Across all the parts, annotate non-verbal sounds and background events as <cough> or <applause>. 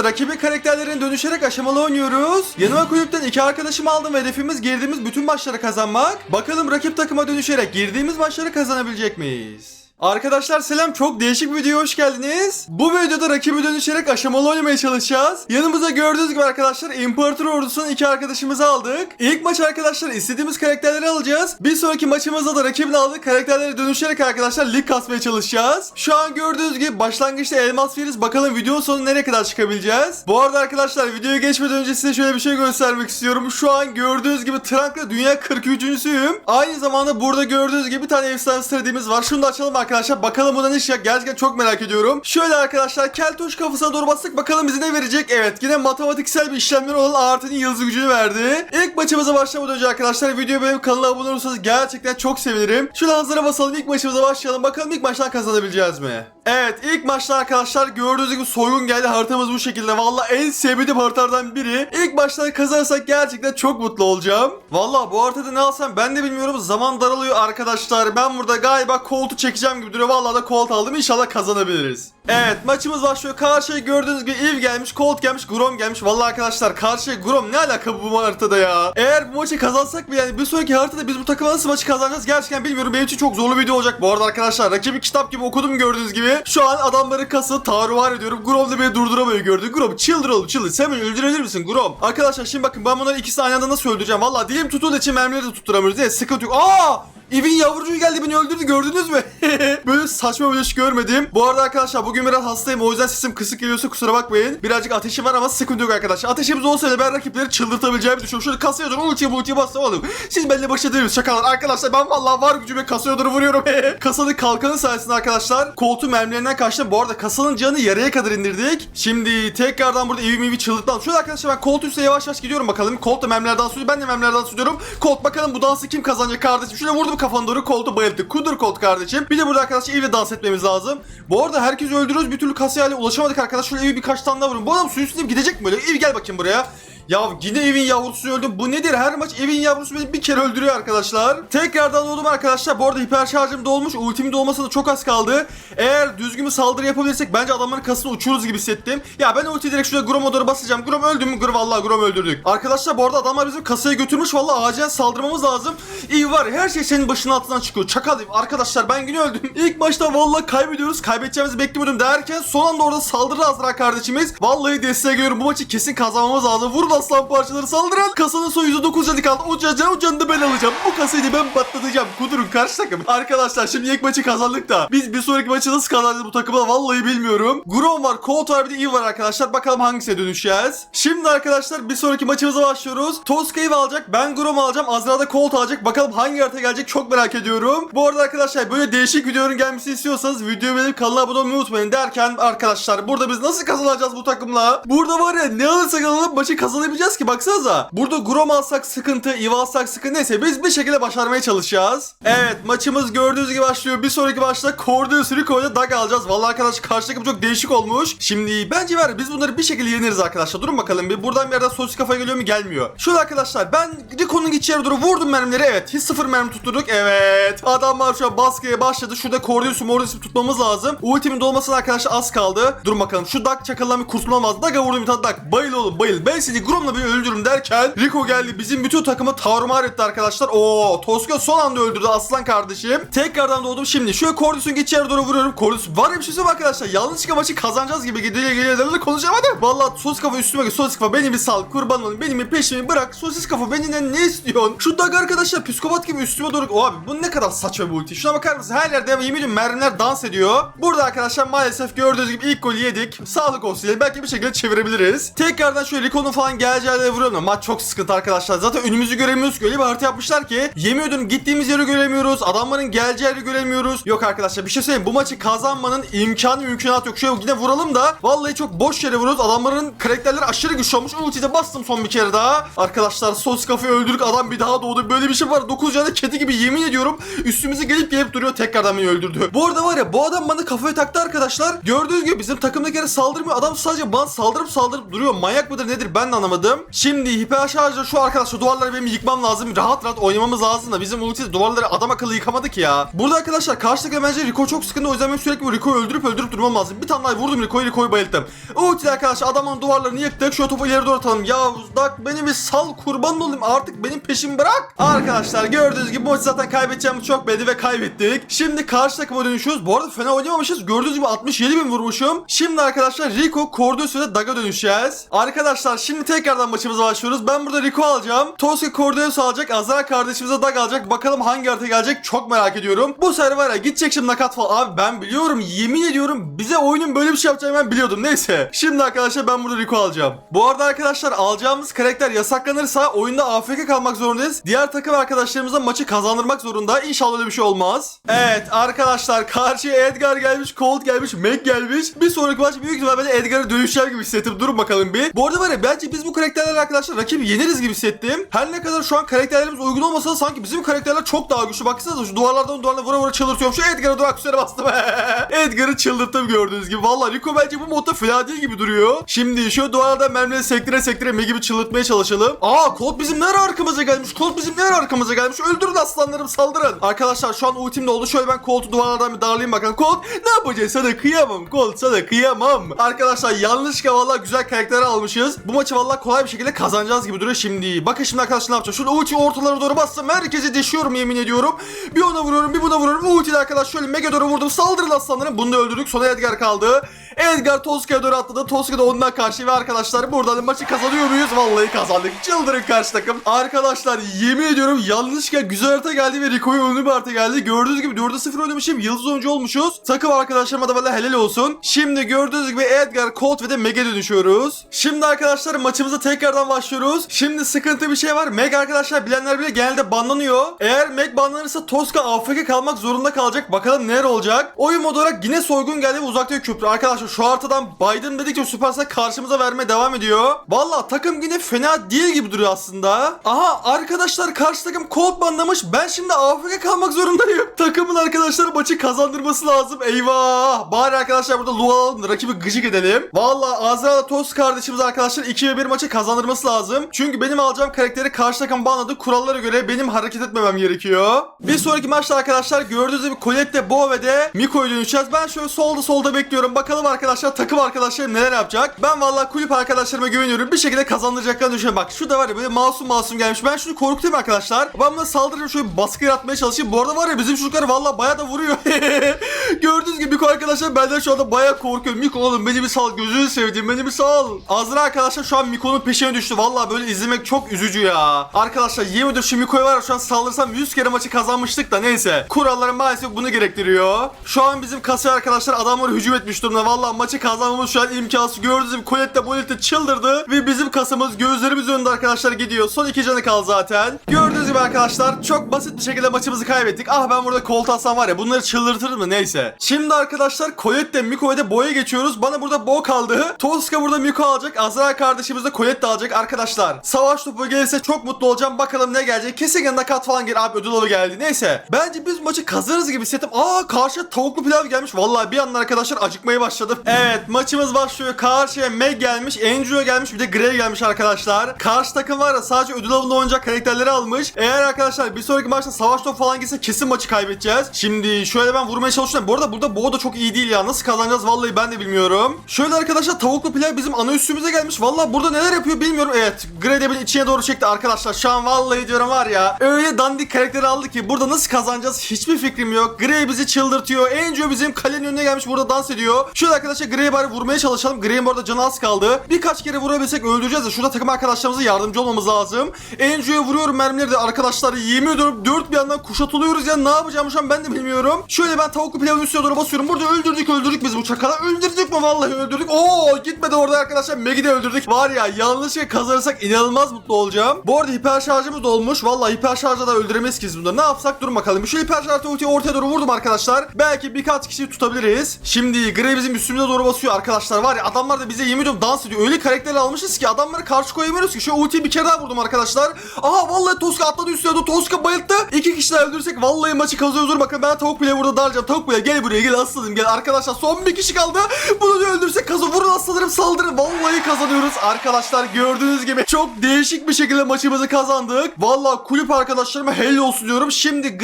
videoda rakibin karakterlerini dönüşerek aşamalı oynuyoruz. Yanıma kulüpten iki arkadaşımı aldım ve hedefimiz girdiğimiz bütün maçları kazanmak. Bakalım rakip takıma dönüşerek girdiğimiz maçları kazanabilecek miyiz? Arkadaşlar selam çok değişik bir videoya hoş geldiniz. Bu videoda rakibi dönüşerek aşamalı oynamaya çalışacağız. Yanımızda gördüğünüz gibi arkadaşlar İmparator Ordusu'nun iki arkadaşımızı aldık. İlk maç arkadaşlar istediğimiz karakterleri alacağız. Bir sonraki maçımızda da rakibin aldığı karakterleri dönüşerek arkadaşlar lig kasmaya çalışacağız. Şu an gördüğünüz gibi başlangıçta elmas veriz. Bakalım videonun sonu nereye kadar çıkabileceğiz. Bu arada arkadaşlar videoya geçmeden önce size şöyle bir şey göstermek istiyorum. Şu an gördüğünüz gibi Trank'la dünya 43.süyüm. Aynı zamanda burada gördüğünüz gibi bir tane efsane stratejimiz var. Şunu da açalım arkadaşlar. Bakalım buna ne çıkacak. Gerçekten çok merak ediyorum. Şöyle arkadaşlar keltoş kafasına doğru bastık. Bakalım bize ne verecek. Evet yine matematiksel bir işlemler olan artinin yıldız gücünü verdi. İlk maçımıza başlamadan önce arkadaşlar videoya beğenip kanala abone olursanız gerçekten çok sevinirim. Şöyle hazıra basalım. ilk maçımıza başlayalım. Bakalım ilk maçtan kazanabileceğiz mi? Evet ilk maçta arkadaşlar gördüğünüz gibi soygun geldi. Haritamız bu şekilde. Valla en sevdiğim haritalardan biri. İlk maçta kazanırsak gerçekten çok mutlu olacağım. Valla bu haritada ne alsam ben de bilmiyorum. Zaman daralıyor arkadaşlar. Ben burada galiba koltu çekeceğim gibi duruyor. Valla da kolt aldım. İnşallah kazanabiliriz. Evet maçımız başlıyor. Karşıya gördüğünüz gibi Eve gelmiş, Colt gelmiş, Grom gelmiş. Vallahi arkadaşlar karşıya Grom ne alaka bu haritada ya? Eğer bu maçı kazansak mı yani bir sonraki haritada biz bu takıma nasıl maçı kazanacağız gerçekten bilmiyorum. Benim için çok zorlu bir video olacak. Bu arada arkadaşlar rakibi kitap gibi okudum gördüğünüz gibi. Şu an adamların kası taruvar ediyorum. Grom da beni durduramıyor gördü. Grom çıldır oğlum çıldır. Sen beni öldürebilir misin Grom? Arkadaşlar şimdi bakın ben bunları ikisini aynı anda nasıl öldüreceğim? Vallahi dilim tuttuğu için mermileri de tutturamıyoruz. Evet sıkıntı yok. Aa! Evin yavrucuğu geldi beni öldürdü gördünüz mü? <laughs> Böyle saçma bir iş görmedim. Bu arada arkadaşlar bugün biraz hastayım o yüzden sesim kısık geliyorsa kusura bakmayın. Birazcık ateşim var ama sıkıntı yok arkadaşlar. Ateşimiz olsaydı ben rakipleri çıldırtabileceğimi düşünüyorum. Şöyle kasaya doğru ultiye ultiye bastım oğlum. Siz benimle baş edemiyorsunuz şakalar. Arkadaşlar ben vallahi var gücüme kasaya doğru vuruyorum. <laughs> Kasanın kalkanı sayesinde arkadaşlar koltuğu mermilerinden kaçtım. Bu arada kasanın canı yarıya kadar indirdik. Şimdi tekrardan burada evi evi çıldırtmam. Şöyle arkadaşlar ben koltuğu üstüne yavaş yavaş gidiyorum bakalım. Colt da mermilerden sürüyor. Ben de mermilerden sürüyorum. Colt bakalım bu dansı kim kazanacak kardeşim. Şöyle vurdum kafana doğru Colt'u bayılttı. Kudur Colt kardeşim. Bir de burada arkadaşlar evi dans etmemiz lazım. Bu arada herkes öldürüyoruz. Bir türlü kasaya ulaşamadık arkadaşlar. Şöyle evi birkaç tane daha vurun. Bu adam suyun üstüne gidecek mi böyle? Evi gel bakayım buraya. Ya yine evin yavrusu öldü. Bu nedir? Her maç evin yavrusu beni bir kere öldürüyor arkadaşlar. Tekrardan doğdum arkadaşlar. Bu arada hiper şarjım dolmuş. Ultimin dolmasına çok az kaldı. Eğer düzgün bir saldırı yapabilirsek bence adamların kasını uçururuz gibi hissettim. Ya ben ulti direkt şuraya Grom'a doğru basacağım. Grom öldü mü? Grom vallahi Grom öldürdük. Arkadaşlar bu arada adamlar bizim kasaya götürmüş. Vallahi acilen saldırmamız lazım. İyi var. Her şey senin başının altından çıkıyor. Çakal arkadaşlar ben yine öldüm. <laughs> İlk maçta vallahi kaybediyoruz. Kaybedeceğimizi beklemiyordum derken son anda orada saldırı Azra kardeşimiz. Vallahi desteğe geliyorum. Bu maçı kesin kazanmamız lazım. Vurun aslan parçaları saldırın. Kasanın son %9 canı kaldı. O canı, o canı da ben alacağım. Bu kasayı ben patlatacağım. Kudurun karşı takım. Arkadaşlar şimdi ilk maçı kazandık da. Biz bir sonraki maçı nasıl kazanacağız bu takıma vallahi bilmiyorum. Grom var, Colt var bir de Eve var arkadaşlar. Bakalım hangisine dönüşeceğiz. Şimdi arkadaşlar bir sonraki maçımıza başlıyoruz. Tosca Eve alacak. Ben Grom alacağım. Azra da Colt alacak. Bakalım hangi harita gelecek çok merak ediyorum. Bu arada arkadaşlar böyle değişik videoların gelmesini istiyorsanız videoyu beğenip kanala abone olmayı unutmayın derken arkadaşlar burada biz nasıl kazanacağız bu takımla? Burada var ya ne alırsak alalım maçı kazanabileceğiz ki baksanıza. Burada Grom alsak sıkıntı, Eve alsak sıkıntı neyse biz bir şekilde başarmaya çalışacağız. Evet maçımız gördüğünüz gibi başlıyor. Bir sonraki maçta Cordeus Rico ile Dag alacağız. Vallahi arkadaşlar karşı takım çok değişik olmuş. Şimdi bence var biz bunları bir şekilde yeniriz arkadaşlar. Durun bakalım bir buradan bir yerden sosis kafaya geliyor mu gelmiyor. Şöyle arkadaşlar ben Rico'nun gideceği yere doğru vurdum mermileri evet. Hiç sıfır mermi tutturduk evet. Adamlar şu an baskıya başladı. Şurada Cordeus'u Mordeus'u tutmamız lazım. Ultimin dolmasına arkadaşlar az kaldı. Durun bakalım şu Dag çakalından bir kurtulmam lazım. Dag'a vurdum bir tane Dag. Bayıl oğlum bayıl. Ben seni Grom'la bir öldürürüm derken Rico geldi. Bizim bütün takımı tarumar etti arkadaşlar. Oo Tosca son anda öldürdü aslan kardeşim. Tekrardan doğdum şimdi. Şöyle Cordeus'un geçeceği yere doğru vuruyorum. Cordeus var ya bir şey söyleyeyim arkadaşlar. Yanlışlıkla maçı kazanacağız gibi gidiyor geliyor geliyor konuşamadım. Valla sos kafa üstüme gel. Sos kafa beni bir sal. Kurban olayım. Benim bir peşimi bırak. Sosis kafa benden ne istiyorsun? Şu Dag arkadaşlar psikopat gibi üstüme doğru. O abi bu ne kadar saçma bir ulti. Şuna bakar mısın? Her yerde yemin ediyorum mermiler dans ediyor. Burada arkadaşlar maalesef gördüğünüz gibi ilk golü yedik. Sağlık olsun. Belki bir şekilde çevirebiliriz. Tekrardan şöyle Rico'nun falan geleceği yere vuruyorum. da Maç çok sıkıntı arkadaşlar. Zaten önümüzü göremiyoruz ki. Öyle bir harita yapmışlar ki. Yemin gittiğimiz yeri göremiyoruz. Adamların geleceği yeri göremiyoruz. Yok arkadaşlar bir şey söyleyeyim. Bu maçı kazanmanın imkanı mümkünatı yok. Şöyle yine vuralım da. Vallahi çok boş yere vuruyoruz. Adamların karakterleri aşırı güçlü olmuş. Ulti'de bastım son bir kere daha. Arkadaşlar sos kafayı öldürdük. Adam bir daha doğdu. Böyle bir şey var. 9 canı kedi gibi yemin ediyorum. Üstümüze gelip gelip duruyor. Tekrardan beni öldürdü. Bu arada var ya bu adam bana kafayı taktı arkadaşlar. Gördüğünüz gibi bizim takımdaki yere saldırmıyor. Adam sadece bana saldırıp saldırıp duruyor. Manyak mıdır nedir ben de anlamadım. Anlamadım. Şimdi hiper şarjla şu arkadaşlar duvarları benim yıkmam lazım. Rahat rahat oynamamız lazım da bizim ulti duvarları adam akıllı yıkamadık ya. Burada arkadaşlar karşıdaki bence Rico çok sıkıntı o yüzden benim sürekli Rico'yu öldürüp öldürüp durmam lazım. Bir tane daha vurdum Rico'yu Rico'yu bayılttım. Ulti arkadaşlar adamın duvarlarını yıktık. Şu topu ileri doğru atalım. Ya Dak beni bir sal kurban olayım artık benim peşimi bırak. Arkadaşlar gördüğünüz gibi bu maçı zaten kaybedeceğimiz çok belli ve kaybettik. Şimdi karşı takıma dönüşüyoruz. Bu arada fena oynamamışız. Gördüğünüz gibi 67 bin vurmuşum. Şimdi arkadaşlar Rico, Cordeus ve Dag'a dönüşeceğiz. Arkadaşlar şimdi tekrardan maçımıza başlıyoruz. Ben burada Rico alacağım. Tosca Cordeus alacak. Azra kardeşimize Dag alacak. Bakalım hangi harita gelecek çok merak ediyorum. Bu ya gidecek şimdi nakat falan. Abi ben biliyorum yemin ediyorum bize oyunun böyle bir şey yapacağını ben biliyordum. Neyse. Şimdi arkadaşlar ben burada Rico alacağım. Bu arada arkadaşlar alacağımız karakter yasaklanırsa oyunda AFK kalmak zorundayız. Diğer takım arkadaşlarımıza maçı kazandırmak zorunda. İnşallah öyle bir şey olmaz. Evet arkadaşlar karşıya Edgar gelmiş, Colt gelmiş, Meg gelmiş. Bir sonraki maç büyük ihtimalle ben Edgar'a dönüşeceğim gibi hissettim. Durun bakalım bir. Bu arada var ya bence biz bu karakterlerle arkadaşlar rakibi yeneriz gibi hissettim. Her ne kadar şu an karakterlerimiz uygun olmasa da sanki bizim karakterler çok daha güçlü. Baksanıza şu duvarlardan duvarlara vura vura çıldırtıyorum. Şu Edgar'a duvar aksiyona bastım. <laughs> Edgar'ı çıldırttım gördüğünüz gibi. Valla Rico bence bu modda fena değil gibi duruyor. Şimdi şu duvarlardan mermileri sektire sektire Meg gibi çıldırtmaya çalışalım. Aa Colt bizim ne ara arkamıza gelmiş? Colt bizim ne ara arkamıza gelmiş? Öldürün aslanlarım saldırın. Arkadaşlar şu an ultim de oldu. Şöyle ben Colt'u duvarlardan bir darlayayım bakalım. Colt ne yapacağız? Sana kıyamam. Colt sana kıyamam. Arkadaşlar yanlışlıkla valla güzel karakter almışız. Bu maçı valla kolay bir şekilde kazanacağız gibi duruyor şimdi. Bakın şimdi arkadaşlar ne yapacağım? Şöyle ulti ortalara doğru bassam herkesi deşiyorum yemin ediyorum. Bir ona vuruyorum bir buna vuruyorum. Ultiyle arkadaş şöyle mega doğru vurdum. Saldırın aslanlarım. Bunu da öldürdük. Sonra Edgar kaldı. Edgar Toska'ya doğru atladı. Toska da ondan karşı ve arkadaşlar buradan maçı kazanıyor muyuz? Vallahi kazandık. Çıldırın karşı takım. Arkadaşlar yemin ediyorum yanlışlıkla güzel harita geldi ve Rico'yu ünlü bir harita geldi. Gördüğünüz gibi 4'e 0 oynamışım. Yıldız oyuncu olmuşuz. Takım arkadaşlarıma da valla helal olsun. Şimdi gördüğünüz gibi Edgar, Colt ve de Meg'e dönüşüyoruz. Şimdi arkadaşlar maçımıza tekrardan başlıyoruz. Şimdi sıkıntı bir şey var. Meg arkadaşlar bilenler bile genelde banlanıyor. Eğer Meg banlanırsa Toska AFK kalmak zorunda kalacak. Bakalım neler olacak. Oyun modu olarak yine soygun geldi ve uzakta köprü. Arkadaşlar şu haritadan Biden dedikçe Supercell karşımıza vermeye devam ediyor. Valla takım yine fena değil gibi duruyor aslında. Aha arkadaşlar karşı takım Colt banlamış. Ben şimdi AFK kalmak zorundayım. <laughs> Takımın arkadaşlar maçı kazandırması lazım. Eyvah. Bari arkadaşlar burada Lu alalım da rakibi gıcık edelim. Valla Azra'la Toz kardeşimiz arkadaşlar 2 ve 1 maçı kazandırması lazım. Çünkü benim alacağım karakteri karşı takım banladı. Kurallara göre benim hareket etmemem gerekiyor. Bir sonraki maçta arkadaşlar gördüğünüz gibi Colette, Bo ve de Miko'yu dönüşeceğiz. Ben şöyle solda solda bekliyorum. Bakalım arkadaşlar takım arkadaşlarım neler yapacak. Ben valla kulüp arkadaşlarıma güveniyorum. Bir şekilde kazandıracaklarını düşünüyorum. Bak şurada var ya böyle masum masum gelmiş. Ben şunu korkutayım arkadaşlar. Ben buna saldırırım şöyle baskı yaratmaya çalışayım. Bu arada var ya bizim çocuklar valla baya da vuruyor. <laughs> Gördüğünüz gibi Miko arkadaşlar benden şu anda baya korkuyor. Miko oğlum beni bir sal gözünü sevdiğim beni bir sal. Azra arkadaşlar şu an Miko'nun peşine düştü. Valla böyle izlemek çok üzücü ya. Arkadaşlar yemin ediyorum şu Miko'ya var şu an saldırsam 100 kere maçı kazanmıştık da neyse. Kurallar maalesef bunu gerektiriyor. Şu an bizim kasiyer arkadaşlar adamları hücum etmiş durumda. Valla maçı kazanmamız şu an imkansız. Gördüğünüz gibi Colette Bolette çıldırdı. Ve bizim kasamız gözlerimiz önünde arkadaşlar gidiyor. Son iki canı kaldı zaten. Gördüğünüz gibi arkadaşlar çok basit bir şekilde maçımızı kaybettik. Ah ben burada kolt atsam var ya bunları çıldırtır mı neyse. Şimdi arkadaşlar Colette, Miko ve de Bo'ya geçiyoruz. Bana burada Bo kaldı. Tosca burada Miko alacak. Azra kardeşimiz de Colette alacak arkadaşlar. Savaş topu gelirse çok mutlu olacağım. Bakalım ne gelecek. Kesin yanında kat falan gelir. Abi ödül geldi. Neyse. Bence biz maçı kazanırız gibi hissettim. Aa karşıya tavuklu pilav gelmiş. Vallahi bir anda arkadaşlar acıkmaya başladım. <laughs> Evet maçımız başlıyor. Karşıya Meg gelmiş. Andrew gelmiş. Bir de Gray gelmiş arkadaşlar. Karşı takım var ya sadece ödül avında oynayacak karakterleri almış. Eğer arkadaşlar bir sonraki maçta savaş topu falan gitse kesin maçı kaybedeceğiz. Şimdi şöyle ben vurmaya çalışıyorum. Bu arada burada Bo da çok iyi değil ya. Nasıl kazanacağız vallahi ben de bilmiyorum. Şöyle arkadaşlar tavuklu pilav bizim ana üstümüze gelmiş. Vallahi burada neler yapıyor bilmiyorum. Evet beni içine doğru çekti arkadaşlar. Şu an vallahi diyorum var ya. Öyle dandik karakteri aldı ki burada nasıl kazanacağız hiçbir fikrim yok. Gray bizi çıldırtıyor. Angel bizim kalenin önüne gelmiş burada dans ediyor. Şöyle arkadaşlar Gray'i bari vurmaya çalışalım. Gray'in bu arada canı az kaldı. Birkaç kere vurabilsek öldüreceğiz de şurada takım arkadaşlarımıza yardımcı olmamız lazım. Angel'e vuruyorum mermileri de arkadaşlar yemin ediyorum dört bir yandan kuşatılıyoruz ya ne yapacağım şu an ben de bilmiyorum. Şöyle ben tavuklu pilavın üstüne doğru basıyorum. Burada öldürdük öldürdük biz bu çakala. Öldürdük mü vallahi öldürdük. Oo gitmedi orada arkadaşlar. Meg'i de öldürdük. Var ya yanlışlıkla kazanırsak inanılmaz mutlu olacağım. Bu arada hiper şarjımız olmuş. Vallahi hiper şarjla da öldüremeyiz ki biz bunları. Ne yapsak durun bakalım. Şu hiper şarjı ultiyi ortaya doğru vurdum arkadaşlar. Belki birkaç kişiyi tutabiliriz. Şimdi Grey bizim üstümüze doğru basıyor arkadaşlar. Var ya adamlar da bize yemin dans ediyor. Öyle karakterler almışız ki adamları karşı koyamıyoruz ki. Şu ultiyi bir kere daha vurdum arkadaşlar. Aha vallahi Toska atladı üstüne doğru. Toska bayılttı. İki kişi daha öldürsek vallahi maçı kazanıyoruz. Dur bakın ben tavuk bile burada darlayacağım. Tavuk bile gel buraya gel aslanım gel. Arkadaşlar son bir kişi kaldı. Bunu da öldürsek kazan. Vurun aslanlarım saldırın. Vallahi kazanıyoruz. Arkadaşlar arkadaşlar gördüğünüz gibi çok değişik bir şekilde maçımızı kazandık. Valla kulüp arkadaşlarıma helal olsun diyorum. Şimdi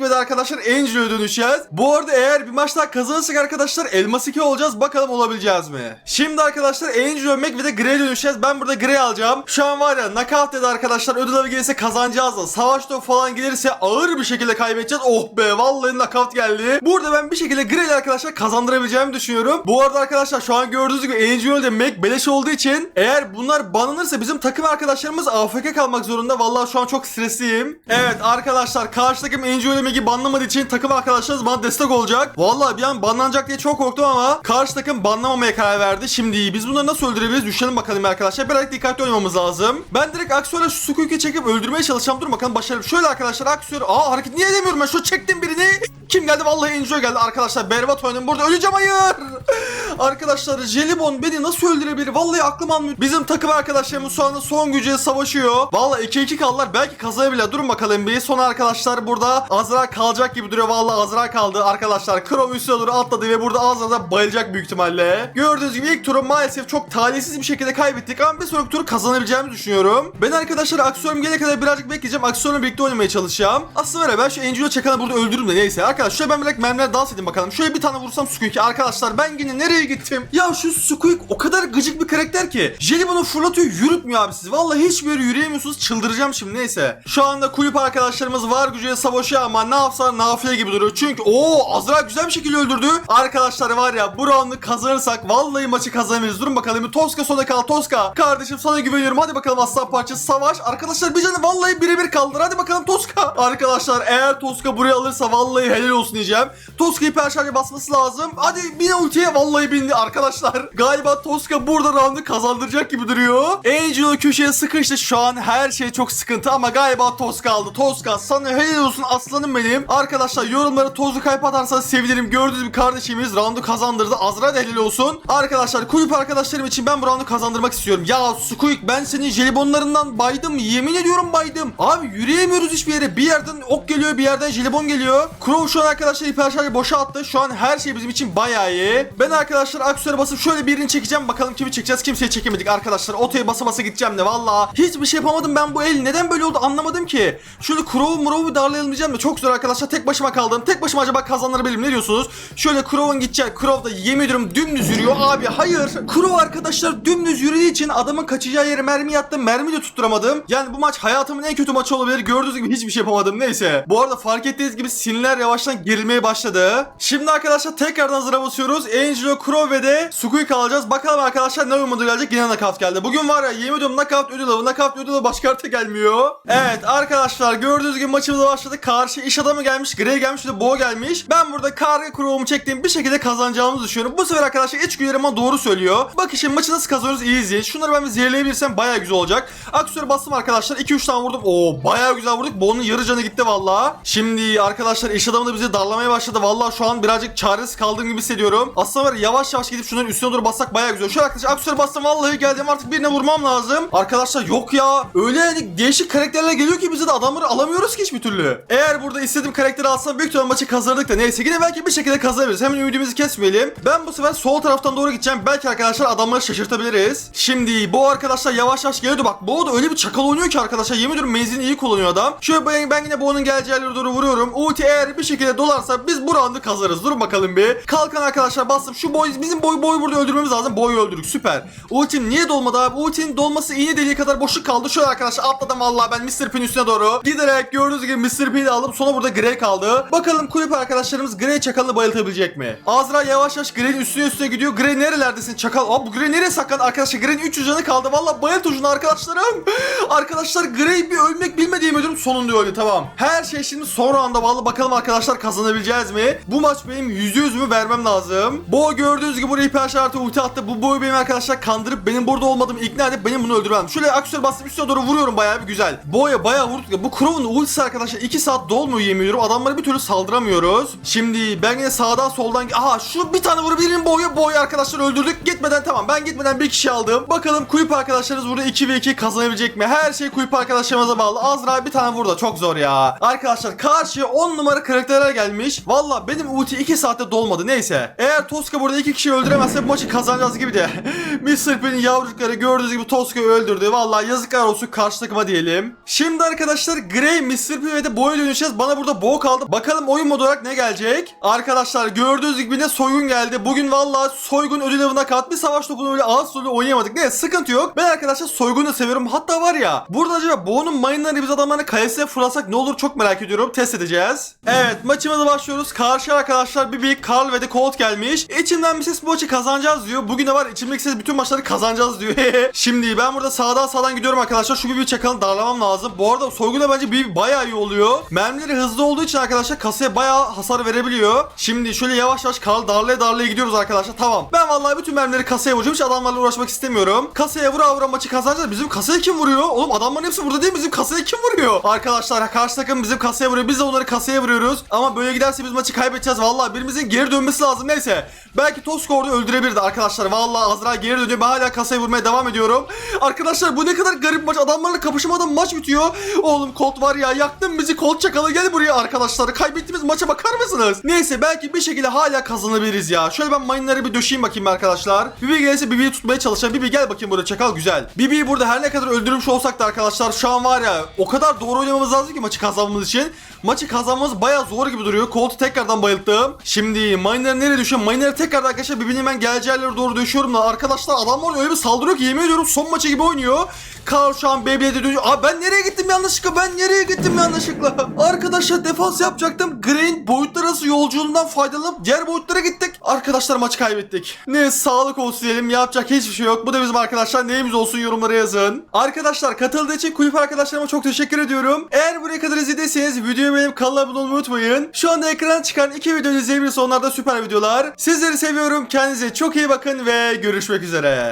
ve de arkadaşlar Angel'e dönüşeceğiz. Bu arada eğer bir maç daha kazanırsak arkadaşlar Elmas 2 olacağız. Bakalım olabileceğiz mi? Şimdi arkadaşlar Angel, Mac ve de Gray'e dönüşeceğiz. Ben burada Gray alacağım. Şu an var ya knockout dedi arkadaşlar. Ödül avı gelirse kazanacağız da. Savaş topu falan gelirse ağır bir şekilde kaybedeceğiz. Oh be vallahi knockout geldi. Burada ben bir şekilde Gray ile arkadaşlar kazandırabileceğimi düşünüyorum. Bu arada arkadaşlar şu an gördüğünüz gibi Angel de Mac beleş olduğu için eğer bunlar banlanırsa bizim takım arkadaşlarımız AFK kalmak zorunda. Vallahi şu an çok stresliyim. Evet arkadaşlar karşı takım Angel Mac'i banlamadığı için takım arkadaşlarımız bana destek olacak. Vallahi bir an banlanacak diye çok korktum ama karşı takım banlamamaya karar verdi. Şimdi biz bunları nasıl öldürebiliriz? Düşünelim bakalım arkadaşlar. Birazcık dikkatli oynamamız lazım. Ben direkt Aksiyon'a şu Squeak'i çekip öldürmeye çalışacağım. Dur bakalım başarılı. Şöyle arkadaşlar Aksiyon. Aa hareket niye edemiyorum ben? Şu çektim birini. Kim geldi? Vallahi Enjoy geldi arkadaşlar. Berbat oynadım. Burada öleceğim hayır. <laughs> Arkadaşlar Jelibon beni nasıl öldürebilir? Vallahi aklım almıyor. Bizim takım arkadaşlarımız şu anda son gücüye savaşıyor. Vallahi 2-2 kaldılar. Belki kazanabilirler. Durun bakalım bir. Son arkadaşlar burada Azra kalacak gibi duruyor. Vallahi Azra kaldı. Arkadaşlar Crow üstüne doğru atladı ve burada Azra'da bayılacak büyük ihtimalle. Gördüğünüz gibi ilk turu maalesef çok talihsiz bir şekilde kaybettik ama bir sonraki turu kazanabileceğimizi düşünüyorum. Ben arkadaşlar aksiyonum gelene kadar birazcık bekleyeceğim. Aksiyonla birlikte oynamaya çalışacağım. Aslında var ben şu Angel'o çakanı burada öldürürüm de neyse. Arkadaşlar şöyle ben direkt mermiler dans edeyim bakalım. Şöyle bir tane vursam Squeak'e. Arkadaşlar ben yine nereye gittim? Ya şu Squeak o kadar gıcık bir karakter ki. Jelibon'u fırlatıyor yürütmüyor abi siz. Vallahi hiçbir yere yürüyemiyorsunuz. Çıldıracağım şimdi neyse. Şu anda kulüp arkadaşlarımız var gücüye savaşıyor ama ne yapsa nafile gibi duruyor. Çünkü o Azra güzel bir şekilde öldürdü. Arkadaşlar var ya bu roundu kazanırsak vallahi maçı kazanabiliriz. Durun bakalım. Toska sona kal Toska. Kardeşim sana güveniyorum. Hadi bakalım aslan parçası savaş. Arkadaşlar bir canı vallahi birebir kaldır. Hadi bakalım Toska. Arkadaşlar eğer Toska buraya alırsa vallahi helal olsun diyeceğim. Toska'yı perşembe basması lazım. Hadi bin ultiye vallahi bindi arkadaşlar. Galiba Toska burada roundu kazandıracak gibi duruyor. Angel köşeye sıkıştı. Şu an her şey çok sıkıntı ama galiba Toska aldı. Toska sana helal olsun aslanım benim. Arkadaşlar yorumlara tozlu kalp atarsanız sevinirim. Gördüğünüz bir kardeşimiz roundu kazandırdı. Azra helal olsun. Arkadaşlar kulüp arkadaşlarım için ben bu roundu kazandırmak istiyorum. Ya Squeak ben senin jelibonlarından baydım. Yemin ediyorum baydım. Abi yürüyemiyoruz hiçbir yere. Bir yerden ok geliyor bir yerden jelibon geliyor. Crow şu an arkadaşlar hiper boşa attı. Şu an her şey bizim için bayağı iyi. Ben arkadaşlar aksiyona basıp şöyle birini çekeceğim. Bakalım kimi çekeceğiz. Kimseyi çekemedik arkadaşlar. Otoya basa basa gideceğim de valla. Hiçbir şey yapamadım ben bu el. Neden böyle oldu anlamadım ki. Şöyle Crow Murow'u darlayalım diyeceğim de çok zor arkadaşlar. Tek başıma kaldım. Tek başıma acaba kazanırabilirim ne diyorsunuz? Şöyle Crow'un gidecek. Crow da yemin ediyorum dümdüz yürüyor. Abi hayır. Crow arkadaşlar dümdüz yürüdüğü için adamın kaçacağı yere mermi yattım. Mermi de tutturamadım. Yani bu maç hayatımın en kötü maçı olabilir. Gördüğünüz gibi hiçbir şey yapamadım. Neyse. Bu arada fark ettiğiniz gibi sinirler yavaştan gerilmeye başladı. Şimdi arkadaşlar tekrardan hazıra basıyoruz. Angelo Crow ve de Squeak. Bakalım arkadaşlar ne uyumadı gelecek. Yine knockout geldi. Bugün var ya yemin ediyorum knockout ödül avı. Knockout ödül başka harita gelmiyor. Evet arkadaşlar gördüğünüz gibi maçımıza başladı. Karşı iş adamı gelmiş. Grey gelmiş. Bir de Bo gelmiş. Ben burada karga Crow'umu çektiğim bir şekilde kazanacağımızı düşünüyorum. Bu sefer arkadaşlar içgüdülerim bana doğru söylüyor. Bakın şimdi maçı nasıl kazanıyoruz iyi izleyin. Şunları ben bir zehirleyebilirsem baya güzel olacak. Aksiyonu bastım arkadaşlar. 2-3 tane vurdum. Oo baya güzel vurduk. Bo'nun yarı canı gitti valla. Şimdi arkadaşlar iş adamı da bizi darlamaya başladı. Valla şu an birazcık çaresiz kaldığım gibi hissediyorum. Aslında var ya, yavaş yavaş gidip şunların üstüne doğru bassak baya güzel. Şöyle arkadaşlar aksiyonu bastım. Vallahi geldim artık birine vurmam lazım. Arkadaşlar yok ya. Öyle yani değişik karakterler geliyor ki bize de adamları alamıyoruz ki hiçbir türlü. Eğer burada istediğim karakteri alsam büyük ihtimalle maçı kazanırdık da neyse yine belki bir şekilde kazanabiliriz. Hemen ümidimizi kesmeyelim. Ben bu sefer sol taraftan doğru gideceğim. Belki arkadaşlar adamları şaşırtabiliriz. Şimdi bu arkadaşlar yavaş yavaş geliyordu. Bak bu da öyle bir çakal oynuyor ki arkadaşlar. Yemin ediyorum menzilini iyi kullanıyor adam. Şöyle ben, ben yine bu onun geleceği yerlere doğru vuruyorum. Ulti eğer bir şekilde dolarsa biz bu roundu kazanırız. Durun bakalım bir. Kalkan arkadaşlar bastım. Şu boy bizim boy boy burada öldürmemiz lazım. Boyu öldürdük. Süper. Ultim niye dolmadı abi? Ultinin dolması iğne deliği kadar boşluk kaldı. Şöyle arkadaşlar atladım vallahi ben Mr. P'in üstüne doğru. Giderek gördüğünüz gibi Mr. P'yi de aldım. Sonra burada Grey kaldı. Bakalım kulüp arkadaşlarımız Grey çakalını bayıltabilecek mi? Azra yavaş yavaş Grey'in üstüne üstüne gidiyor. Grey nerelerdesin çakal? Aa bu Grey nereye saklandı arkadaşlar? Grey'in 300 canı kaldı. Vallahi bayılt ucuna arkadaşlarım. <laughs> arkadaşlar Grey bir ölmek bilmediğim ödüm sonunda öldü tamam. Her şey şimdi son anda bağlı. Bakalım arkadaşlar kazanabileceğiz mi? Bu maç benim yüzde yüzümü vermem lazım. Bo gördüğünüz gibi buraya hiper şartı ulti attı. Bu boyu benim arkadaşlar kandırıp benim burada olmadığımı ikna edip benim bunu öldürmem. Şöyle aksiyonu bastım üstüne doğru vuruyorum bayağı bir güzel. Boya bayağı vurduk. Bu Crow'un ultisi arkadaşlar 2 saat dolmuyor yemin. Adamları bir türlü saldıramıyoruz. Şimdi ben yine sağdan soldan... Aha şu bir tane vurabilirim boyu. Boyu arkadaşlar öldürdük. Gitmeden tamam ben gitmeden bir kişi aldım. Bakalım kulüp arkadaşlarımız burada 2 ve 2 kazanabilecek mi? Her şey kulüp arkadaşlarımıza bağlı. Azra bir tane vurdu. Çok zor ya. Arkadaşlar karşıya 10 numara karakter ultiler gelmiş. Valla benim ulti 2 saatte dolmadı neyse. Eğer Toska burada iki kişi öldüremezse bu maçı kazanacağız gibi de. <laughs> Mr. P'nin yavrucukları gördüğünüz gibi Toska'yı öldürdü. Valla yazıklar olsun karşı takıma diyelim. Şimdi arkadaşlar Grey, Mr. P ve de Bo'ya dönüşeceğiz. Bana burada Bo kaldı. Bakalım oyun modu olarak ne gelecek? Arkadaşlar gördüğünüz gibi ne soygun geldi. Bugün valla soygun ödül avına kat. Bir savaş topunu öyle ağız solu oynayamadık. Ne sıkıntı yok. Ben arkadaşlar soygunu da seviyorum. Hatta var ya burada acaba Bo'nun mayınlarını biz adamların kalesine fırlatsak ne olur çok merak ediyorum. Test edeceğiz. Evet maçımıza başlıyoruz. Karşı arkadaşlar Bibi, Carl ve de Colt gelmiş. İçimden bir ses bu maçı kazanacağız diyor. Bugün de var içimdeki ses bütün maçları kazanacağız diyor. <laughs> Şimdi ben burada sağdan sağdan gidiyorum arkadaşlar. Şu Bibi çakalını darlamam lazım. Bu arada soygunda bence Bibi bayağı iyi oluyor. Mermileri hızlı olduğu için arkadaşlar kasaya bayağı hasar verebiliyor. Şimdi şöyle yavaş yavaş Carl darlaya darlaya gidiyoruz arkadaşlar. Tamam. Ben vallahi bütün mermileri kasaya vuracağım. Hiç adamlarla uğraşmak istemiyorum. Kasaya vura vura maçı kazanacağız. Bizim kasaya kim vuruyor? Oğlum adamların hepsi burada değil mi? Bizim kasaya kim vuruyor? Arkadaşlar karşı takım bizim kasaya vuruyor. Biz de onları kasaya vuruyoruz. Ama böyle giderse biz maçı kaybedeceğiz. Vallahi birimizin geri dönmesi lazım. Neyse. Belki Tosko orada öldürebilirdi arkadaşlar. Vallahi Azra geri dönüyor. Ben hala kasaya vurmaya devam ediyorum. Arkadaşlar bu ne kadar garip maç. Adamlarla kapışamadan maç bitiyor. Oğlum Colt var ya yaktın bizi Colt çakalı gel buraya arkadaşlar. Kaybettiğimiz maça bakar mısınız? Neyse belki bir şekilde hala kazanabiliriz ya. Şöyle ben mayınları bir döşeyim bakayım arkadaşlar. Bibi gelirse Bibi'yi tutmaya çalışacağım. Bibi gel bakayım buraya çakal güzel. Bibi'yi burada her ne kadar öldürmüş olsak da arkadaşlar şu an var ya o kadar doğru oynamamız lazım ki maçı kazanmamız için. Maçı kazanmamız baya zor gibi duruyor. Colt'u tekrardan bayılttım. Şimdi Miner'ı nereye düşüyor? Miner'ı tekrardan arkadaşlar birbirine ben geleceği doğru düşüyorum da arkadaşlar adam orada öyle bir saldırıyor ki yemin ediyorum son maçı gibi oynuyor. Carl şu an Beyblade'e dönüyor. Aa ben nereye gittim yanlışlıkla? Ben nereye gittim yanlışlıkla? <laughs> Arkadaşlar defans yapacaktım. Gray'in boyutlar arası yolculuğundan faydalanıp diğer boyutlara gittik. Arkadaşlar maçı kaybettik. Ne sağlık olsun diyelim. Yapacak hiçbir şey yok. Bu da bizim arkadaşlar neyimiz olsun yorumlara yazın. Arkadaşlar katıldığı için kulüp arkadaşlarıma çok teşekkür ediyorum. Eğer buraya kadar izlediyseniz videoyu beğenip kanala abone olmayı unutmayın. Şu anda ekrana çıkan iki videoyu izleyebilirsiniz. Onlar da süper videolar. Sizleri seviyorum. Kendinize çok iyi bakın ve görüşmek üzere.